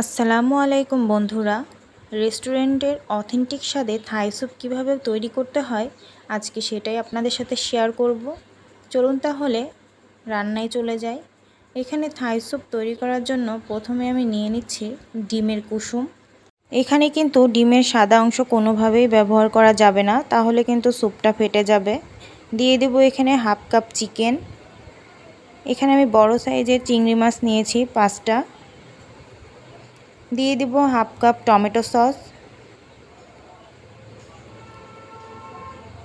আসসালামু আলাইকুম বন্ধুরা। রেস্টুরেন্টের অথেন্টিক স্বাদে থাই স্যুপ কীভাবে তৈরি করতে হয়, আজকে সেটাই আপনাদের সাথে শেয়ার করব। চলুন তাহলে রান্নায় চলে যাই। এখানে থাই স্যুপ তৈরি করার জন্য প্রথমে আমি নিয়ে নিচ্ছি ডিমের কুসুম। এখানে কিন্তু ডিমের সাদা অংশ কোনোভাবেই ব্যবহার করা যাবে না, তাহলে কিন্তু স্যুপটা ফেটে যাবে। দিয়ে দেব এখানে হাফ কাপ চিকেন। এখানে আমি বড় সাইজের চিংড়ি মাছ নিয়েছি, পাঁচটা। দিয়ে দিব half cup tomato sauce,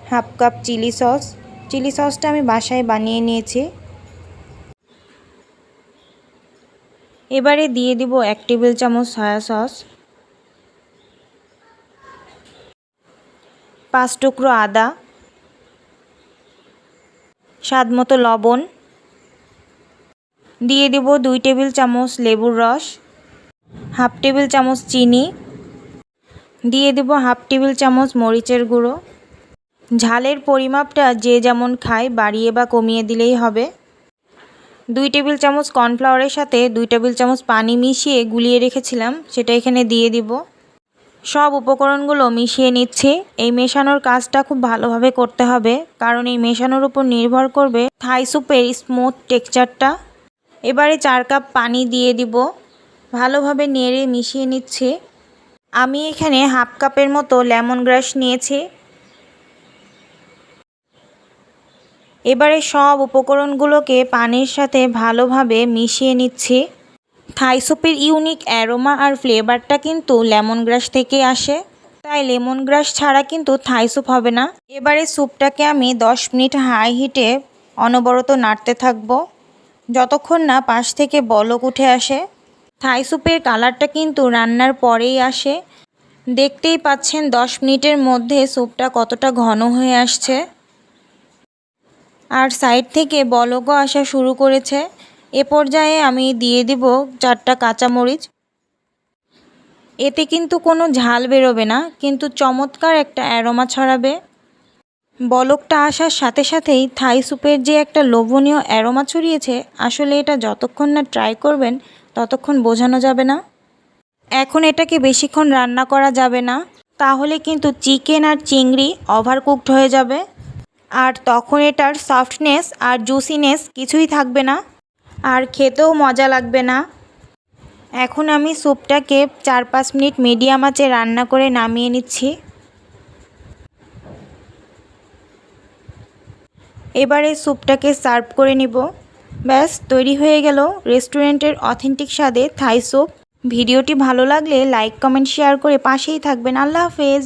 half cup chilli sauce. Chilli সসটা আমি বাসায় বানিয়ে নিয়েছি। এবারে দিয়ে দিব এক টেবিল চামচ সয়া সস। পাঁচ টুকরো আদা। স্বাদ মতো লবণ। দিয়ে দেব দুই টেবিল চামচ লেবুর রস। হাফ টেবিল চামচ চিনি। দিয়ে দেব হাফ টেবিল চামচ মরিচের গুঁড়ো। ঝালের পরিমাপটা যে যেমন খায়, বাড়িয়ে বা কমিয়ে দিলেই হবে। দুই টেবিল চামচ কর্নফ্লাওয়ারের সাথে দুই টেবিল চামচ পানি মিশিয়ে গুলিয়ে রেখেছিলাম, সেটা এখানে দিয়ে দিব। সব উপকরণগুলো মিশিয়ে নিচ্ছি। এই মেশানোর কাজটা খুব ভালোভাবে করতে হবে, কারণ এই মেশানোর উপর নির্ভর করবে থাই স্যুপের স্মুথ টেক্সচারটা। এবারে চার কাপ পানি দিয়ে দিব। ভালোভাবে নেড়ে মিশিয়ে নিচ্ছি। আমি এখানে হাফ কাপের মতো লেমন গ্রাস নিয়েছি। এবারে সব উপকরণগুলোকে পানির সাথে ভালোভাবে মিশিয়ে নিচ্ছি। থাই স্যুপের ইউনিক অ্যারোমা আর ফ্লেভারটা কিন্তু লেমন গ্রাস থেকে আসে। তাই লেমন গ্রাস ছাড়া কিন্তু থাই স্যুপ হবে না। এবারে স্যুপটাকে আমি 10 মিনিট হাই হিটে অনবরত নাড়তে থাকব। যতক্ষণ না পাশ থেকে বলক উঠে আসে। থাই স্যুপের কালারটা কিন্তু রান্নার পরেই আসে। দেখতেই পাচ্ছেন দশ মিনিটের মধ্যে স্যুপটা কতটা ঘন হয়ে আসছে। আর সাইড থেকে বলকও আসা শুরু করেছে। এ পর্যায়ে আমি দিয়ে দিব চারটা কাঁচামরিচ। এতে কিন্তু কোনো ঝাল বেরোবে না, কিন্তু চমৎকার একটা অ্যারোমা ছড়াবে। বলকটা আসার সাথে সাথেই থাই স্যুপের যে একটা লোভনীয় অ্যারোমা ছড়িয়েছে, আসলে এটা যতক্ষণ না ট্রাই করবেন ততক্ষণ বোঝানো যাবে না। এখন এটাকে বেশিক্ষণ রান্না করা যাবে না। তাহলে কিন্তু চিকেন আর চিংড়ি ওভারকুকড হয়ে যাবে। আর তখন এটার সফটনেস আর জুসিনেস কিছুই থাকবে না। আর খেতেও মজা লাগবে না। এখন আমি স্যুপটাকে চার পাঁচ মিনিট মিডিয়াম আঁচে রান্না করে নামিয়ে নিচ্ছি। এবারে স্যুপটাকে সার্ভ করে নিব। ব্যাস, তৈরি হয়ে গেল রেস্টুরেন্টের অথেন্টিক স্বাদে থাই সোপ ভিডিওটি ভালো লাগলে লাইক, কমেন্ট, শেয়ার করে পাশেই থাকবেন। আল্লাহ হাফেজ।